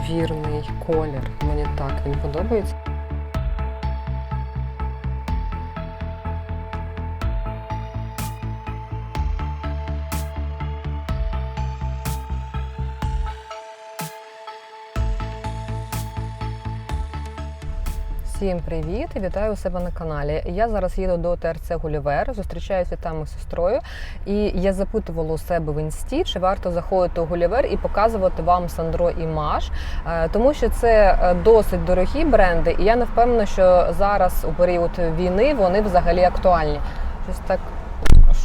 неймовірний колір. Мені так він подобається. Всім привіт вітаю у себе на каналі. Я зараз їду до ТРЦ Гулівер, зустрічаюся там із сестрою. І я запитувала у себе в інсті, чи варто заходити у Гулівер і показувати вам Сандро і Маш, Е, тому що це е, досить дорогі бренди, і я не впевнена, що зараз у період війни вони взагалі актуальні. Щось так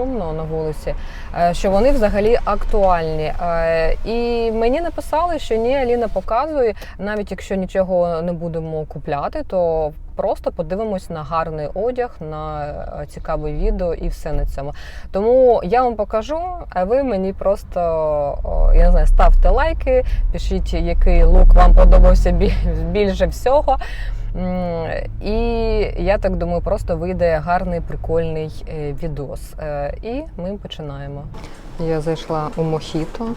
шумно на вулиці, е, що вони взагалі актуальні. Е, І мені написали, що ні, Аліна показує, навіть якщо нічого не будемо купляти, то просто подивимось на гарний одяг, на е, цікаве відео і все на цьому. Тому я вам покажу, а ви мені просто я не знаю, ставте лайки, пишіть, який лук вам подобався більше всього. І я так думаю, просто вийде гарний прикольний е, відос. Е, І ми починаємо. Я зайшла у Мохіто.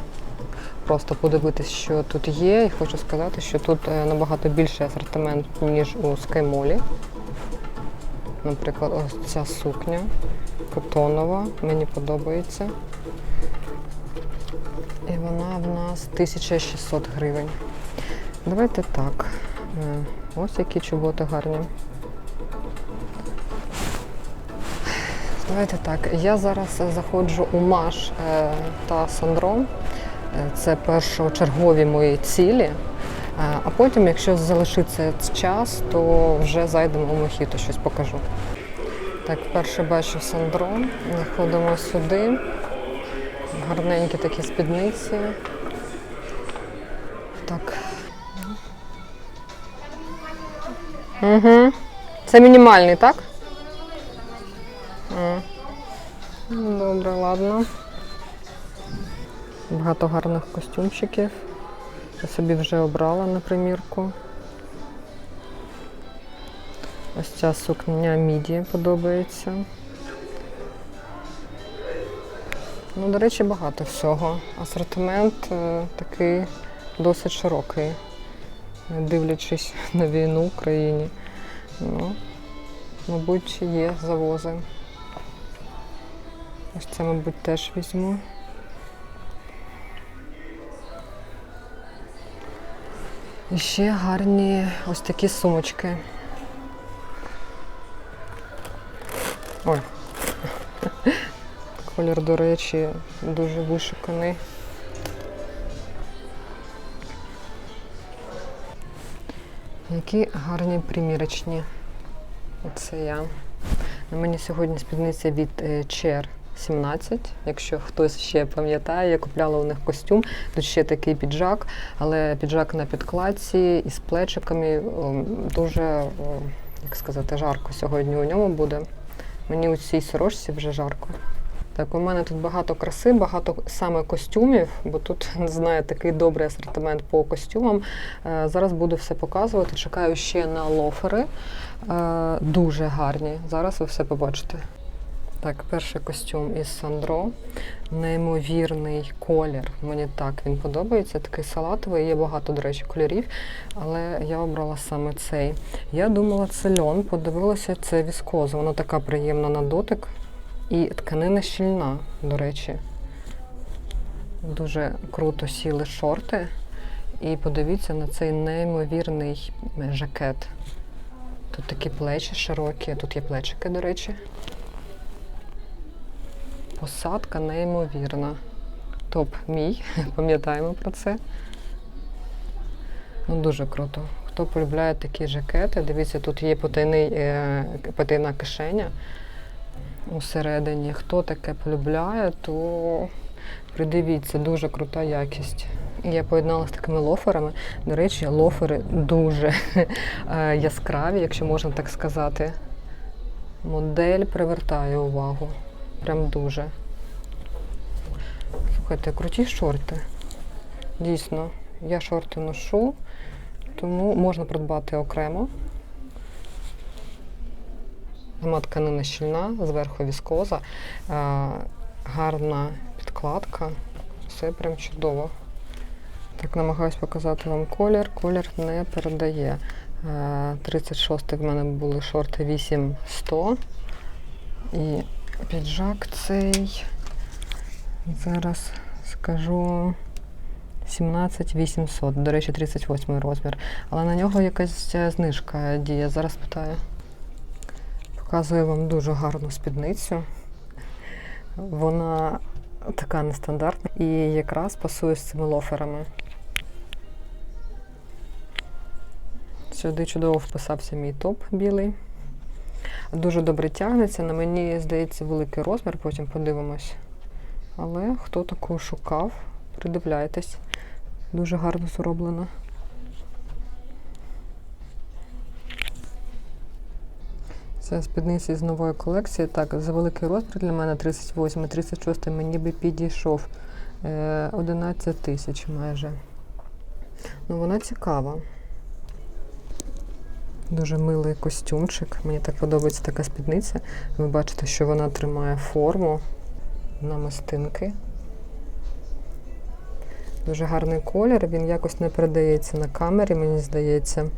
Просто подивитись, що тут є, і хочу сказати, що тут е, набагато більший асортимент, ніж у скаймолі. Наприклад, ось ця сукня котонова, мені подобається. І вона в нас 1600 гривень. Давайте так. Ось які чоботи гарні. Давайте так. Я зараз заходжу у Маш е, та Сандро. Е, Це першочергові мої цілі. Е, А потім, якщо залишиться час, то вже зайдемо у Мохіто, щось покажу. Так, вперше бачу Сандро. Заходимо сюди. Гарненькі такі спідниці. Угу. Це мінімальний, так? Добре, ладно. Багато гарних костюмчиків. Я собі вже обрала на примірку. Ось ця сукня міді подобається. Ну, до речі, багато всього. Асортимент е, такий досить широкий, дивлячись на війну в країні. Ну, мабуть, є завози. Ось це, мабуть, теж візьму. І ще гарні ось такі сумочки. Ой. Колір, до речі, дуже вишуканий. Які гарні примірочні. Оце я. На мені сьогодні спідниця від е, Чер 17. Якщо хтось ще пам'ятає, я купляла у них костюм. Тут ще такий піджак, але піджак на підкладці із плечиками. Дуже, як сказати, жарко сьогодні у ньому буде. Мені у цій сорочці вже жарко. Так, у мене тут багато краси, багато саме костюмів, бо тут не знаю такий добрий асортимент по костюмам. Е, Зараз буду все показувати. Чекаю ще на лофери. Е, Дуже гарні. Зараз ви все побачите. Так, перший костюм із Сандро. Неймовірний колір. Мені так він подобається. Такий салатовий, є багато, до речі, кольорів, але я обрала саме цей. Я думала, це льон, подивилася, це віскоза. Вона така приємна на дотик. І тканина щільна, до речі. Дуже круто сіли шорти. І подивіться на цей неймовірний жакет. Тут такі плечі широкі, тут є плечики, до речі. Посадка неймовірна. Топ мій, пам'ятаємо про це. Ну, дуже круто. Хто полюбляє такі жакети, дивіться, тут є потайний, е, потайна кишеня усередині. Хто таке полюбляє, то придивіться, дуже крута якість. Я поєднала з такими лоферами. До речі, лофери дуже е, яскраві, якщо можна так сказати. Модель привертає увагу. Прям дуже. Слухайте, круті шорти. Дійсно, я шорти ношу, тому можна придбати окремо. Сама тканина щільна, зверху віскоза, е, гарна підкладка. Все прям чудово. Так, намагаюсь показати вам колір. Колір не передає. Е, 36 в мене були шорти 8100. І піджак цей. Зараз скажу 17 800. До речі, 38 розмір. Але на нього якась е, знижка діє. Зараз питаю. Показую вам дуже гарну спідницю. Вона така нестандартна і якраз пасує з цими лоферами. Сюди чудово вписався мій топ білий. Дуже добре тягнеться. На мені, здається, великий розмір, потім подивимось. Але хто таку шукав, придивляйтесь. Дуже гарно зроблено. Це спідниці з нової колекції. Так, за великий розмір для мене 38, 36 мені би підійшов е, 11 тисяч майже. Ну, вона цікава. Дуже милий костюмчик. Мені так подобається така спідниця. Ви бачите, що вона тримає форму намистинки. Дуже гарний колір, він якось не передається на камері, мені здається.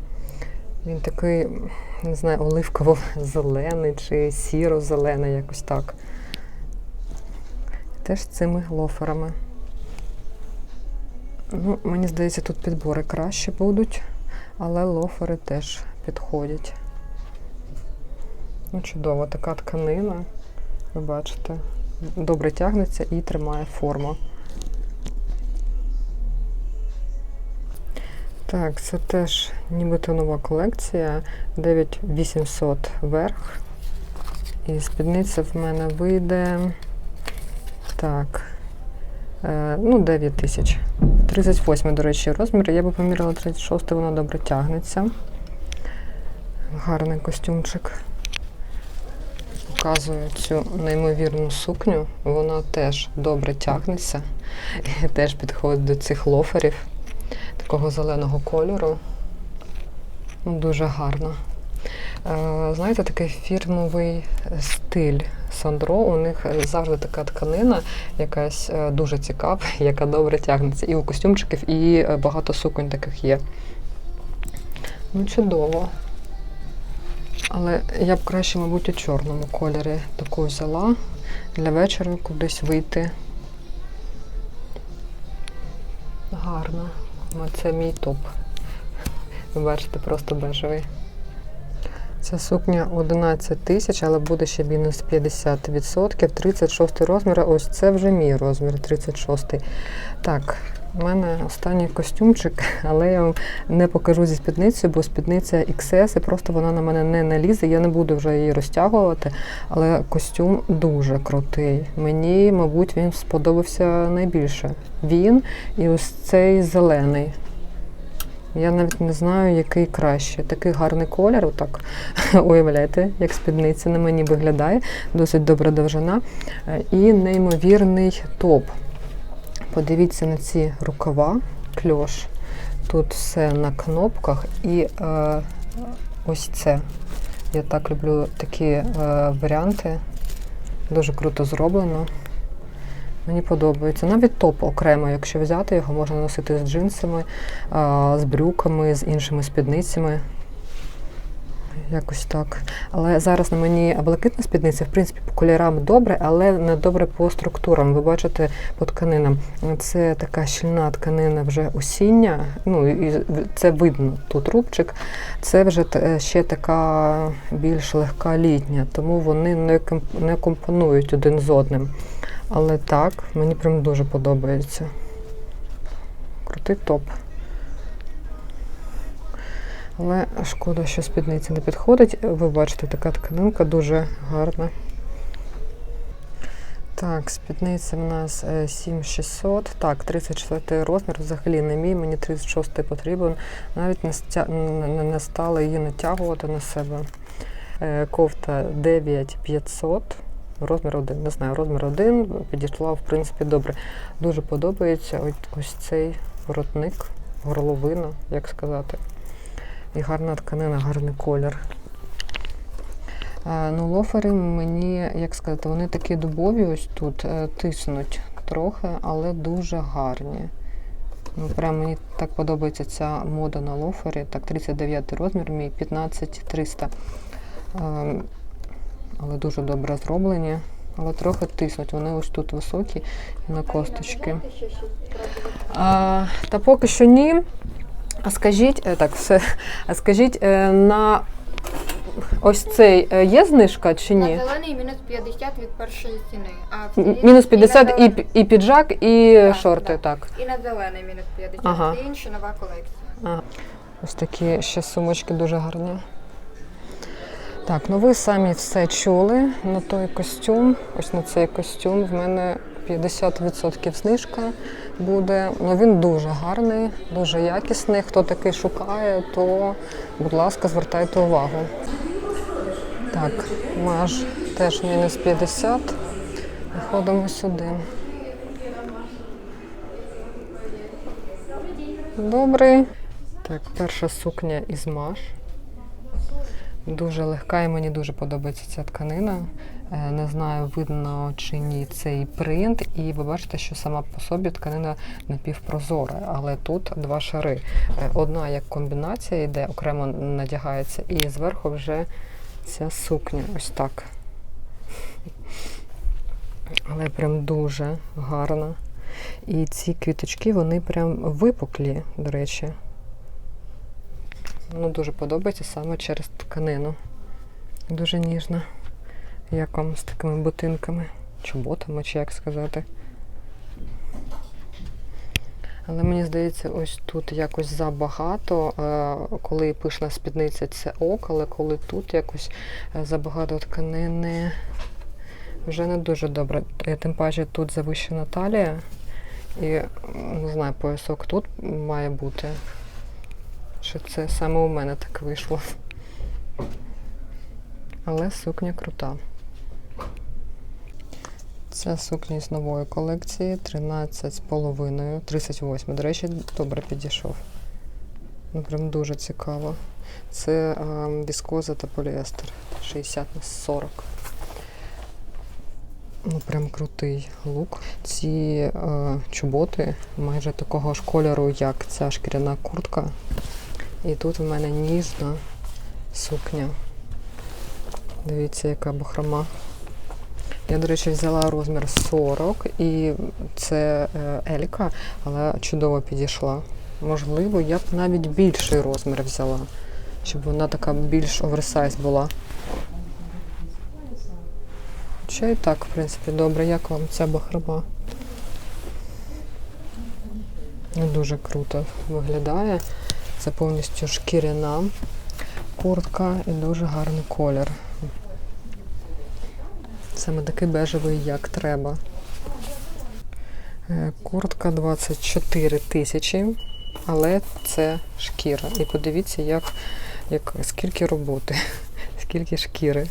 Він такий, не знаю, оливково-зелений чи сіро-зелений, якось так. Теж цими лоферами. Ну, мені здається, тут підбори краще будуть, але лофери теж підходять. Ну, чудово, така тканина, ви бачите, добре тягнеться і тримає форму. Так, це теж нібито нова колекція. 9800 верх. І спідниця в мене вийде. Так. Е, ну, 9 тисяч. 38, до речі, розмір. Я би поміряла 36, воно добре тягнеться. Гарний костюмчик. Показую цю неймовірну сукню. Вона теж добре тягнеться. Теж підходить до цих лоферів такого зеленого кольору. Ну, Дуже гарно. Е, Знаєте, такий фірмовий стиль Сандро. У них завжди така тканина, якась е, дуже цікава, яка добре тягнеться. І у костюмчиків, і е, багато суконь таких є. Ну, чудово. Але я б краще, мабуть, у чорному кольорі таку взяла для вечора кудись вийти. Гарно. Ну, Це мій топ. Ви бачите, просто бежевий. Ця сукня 11 тисяч, але буде ще мінус 50%. 36 розмір. Ось це вже мій розмір, 36. Так, у мене останній костюмчик, але я вам не покажу зі спідницею, бо спідниця XS, і просто вона на мене не налізе. Я не буду вже її розтягувати, але костюм дуже крутий. Мені, мабуть, він сподобався найбільше. Він і ось цей зелений. Я навіть не знаю, який краще. Такий гарний колір, отак уявляєте, як спідниця на мені виглядає, досить добра довжина. Е, І неймовірний топ. Подивіться на ці рукава, кльош. Тут все на кнопках і е, ось це. Я так люблю такі е, варіанти. Дуже круто зроблено. Мені подобається. Навіть топ окремо, якщо взяти його, можна носити з джинсами, а, з брюками, з іншими спідницями. Якось так. Але зараз на мені блакитна спідниця, в принципі, по кольорам добре, але не добре по структурам. Ви бачите по тканинам. Це така щільна тканина вже осіння. Ну і це видно тут рубчик. Це вже ще така більш легка літня, тому вони не компонують один з одним. Але так, мені прям дуже подобається. Крутий топ. Але шкода, що спідниця не підходить. Ви бачите, така тканинка дуже гарна. Так, спідниця в нас е, 7600. Так, 34 розмір, взагалі не мій, мені 36 потрібен. Навіть не, стя... не, стала її натягувати на себе. Е, Кофта 9500. Розмір один. Не знаю, розмір один підійшла, в принципі, добре. Дуже подобається ось цей воротник, горловина, як сказати. І гарна тканина, гарний колір. Е, Ну, лофери мені, як сказати, вони такі дубові ось тут, е, тиснуть трохи, але дуже гарні. Ну, прям мені так подобається ця мода на лофері. Так, 39 розмір, мій 15300. Ем, але дуже добре зроблені. Але трохи тиснуть. Вони ось тут високі на косточки. А, та поки що ні. А скажіть, е, так, все. А скажіть, е, на ось цей е, є знижка чи ні? На зелений мінус 50 від першої ціни. А Мінус 50 на і, і піджак, і Так, шорти, так. так. І на зелений мінус 50. Ага. Це інша нова колекція. Ага. Ось такі ще сумочки дуже гарні. Так, ну ви самі все чули на той костюм. Ось на цей костюм в мене 50% знижка буде. Ну він дуже гарний, дуже якісний. Хто такий шукає, то, будь ласка, звертайте увагу. Так, маж теж мінус 50. Виходимо сюди. Добрий. Так, перша сукня із маш. Дуже легка і мені дуже подобається ця тканина. Е, Не знаю, видно чи ні цей принт, і ви бачите, що сама по собі тканина напівпрозора, але тут два шари. Е, Одна як комбінація йде, окремо надягається, і зверху вже ця сукня. Ось так. Але прям дуже гарна. І ці квіточки, вони прям випуклі, до речі. Ну, дуже подобається саме через тканину. Дуже ніжна. Як вам з такими ботинками, чоботами, чи як сказати. Але мені здається, ось тут якось забагато. Е, Коли пишна спідниця, це ок, але коли тут якось е, забагато тканини, вже не дуже добре. Е, Тим паче тут завищена талія. І не знаю, поясок тут має бути. Що це саме у мене так вийшло. Але сукня крута. Ця сукня з нової колекції 13,5, 38. До речі, добре підійшов. Ну, прям дуже цікаво. Це е, віскоза та поліестер 60 на 40. Ну, прям крутий лук. Ці е, чоботи майже такого ж кольору, як ця шкіряна куртка. І тут в мене ніжна сукня. Дивіться, яка бахрома. Я, до речі, взяла розмір 40 і це е, Елька, але чудово підійшла. Можливо, я б навіть більший розмір взяла, щоб вона така більш оверсайз була. Хоча і так, в принципі, добре. Як вам ця бахрома? Дуже круто виглядає. Це повністю шкіряна куртка і дуже гарний колір. Саме такий бежевий, як треба. Е, Куртка 24 тисячі, але це шкіра. І подивіться, як, як, скільки роботи, скільки шкіри.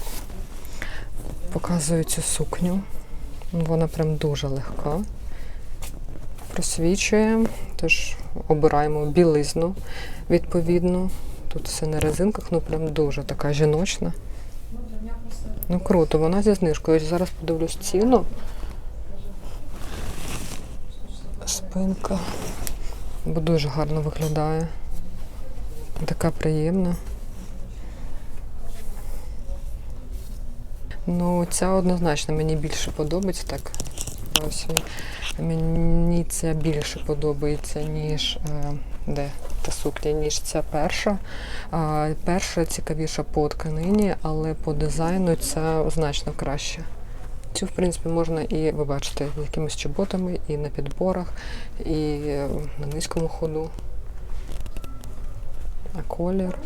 Показую цю сукню. Вона прям дуже легка. Просвічує, тож обираємо білизну відповідно. Тут все на резинках, ну прям дуже така жіночна. Ну круто, вона зі знижкою. Зараз подивлюсь ціну. Спинка. Бо дуже гарно виглядає. Така приємна. Ну, ця однозначно мені більше подобається. Так, ось мені ця більше подобається, ніж е, де та сукня, ніж ця перша. Перша цікавіша по тканині, але по дизайну ця значно краще. Цю, в принципі, можна і ви бачите, якимись чоботами, і на підборах, і е, на низькому ходу. А колір.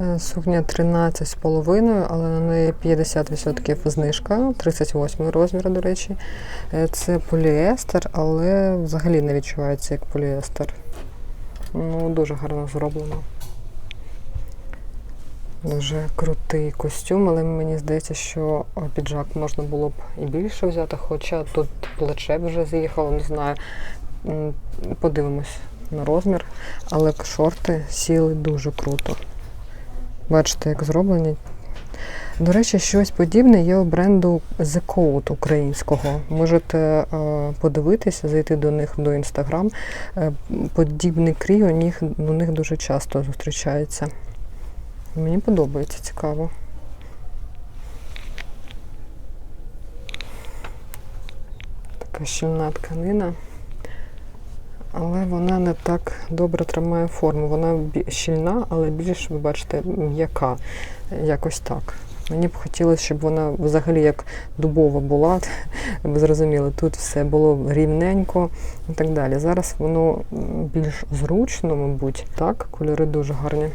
Е, Сукня 13,5, але на неї 50% знижка, 38 розмір, до речі. Е, Це поліестер, але взагалі не відчувається як поліестер. Ну, дуже гарно зроблено. Дуже крутий костюм, але мені здається, що піджак можна було б і більше взяти, хоча тут плече вже з'їхало, не знаю. Подивимось на розмір. Але шорти сіли дуже круто. Бачите, як зроблені. До речі, щось подібне є у бренду The Code українського. Можете е, подивитися, зайти до них до інстаграм. Е, подібний крій у них, у них дуже часто зустрічається. Мені подобається цікаво. Така щільна тканина. Але вона не так добре тримає форму. Вона щільна, але більш, ви бачите, м'яка. Якось так. Мені б хотілося, щоб вона взагалі як дубова була. Ви зрозуміли, тут все було рівненько і так далі. Зараз воно більш зручно, мабуть. Так, кольори дуже гарні.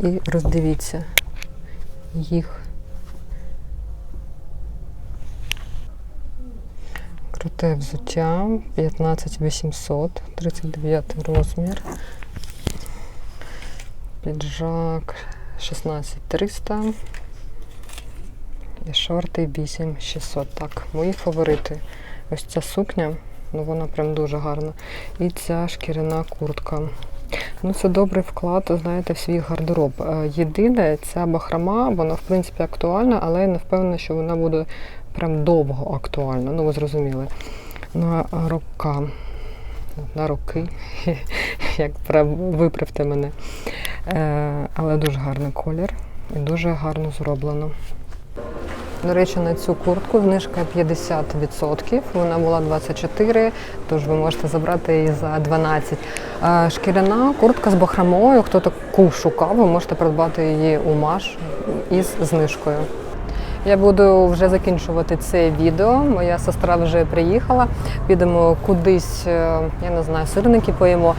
І роздивіться їх. Круте взуття 15800, 39 розмір. Піджак 16300. І шорти 8600. Так, мої фаворити. Ось ця сукня, ну вона прям дуже гарна. І ця шкіряна куртка. Ну, це добрий вклад, знаєте, в свій гардероб. Е, Єдине, ця бахрома, вона в принципі актуальна, але я не впевнена, що вона буде прям довго актуальна. Ну, ви зрозуміли. На рока. На роки, як виправте мене. Е, але дуже гарний колір і дуже гарно зроблено. До речі, на цю куртку знижка 50%. Вона була 24, тож ви можете забрати її за 12. Е, Шкіряна куртка з бахромою. Хто таку шукав, ви можете придбати її у Маш із знижкою. Я буду вже закінчувати це відео. Моя сестра вже приїхала. Підемо кудись, е, я не знаю, сирники поїмо.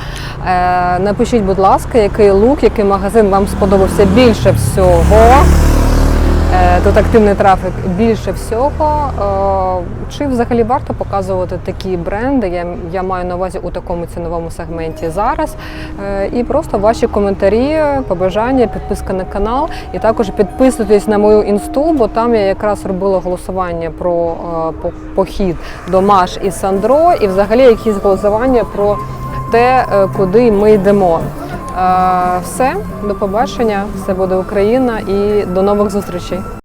Е, Напишіть, будь ласка, який лук, який магазин вам сподобався більше всього. Е, Тут активний трафік більше всього. Е, Чи взагалі варто показувати такі бренди? Я, я маю на увазі у такому ціновому сегменті зараз. Е, І просто ваші коментарі, побажання, підписка на канал. І також підписуйтесь на мою інсту, бо там я якраз робила голосування про похід до Маш і Сандро, і взагалі якісь голосування про те, куди ми йдемо. Все, до побачення, все буде Україна і до нових зустрічей.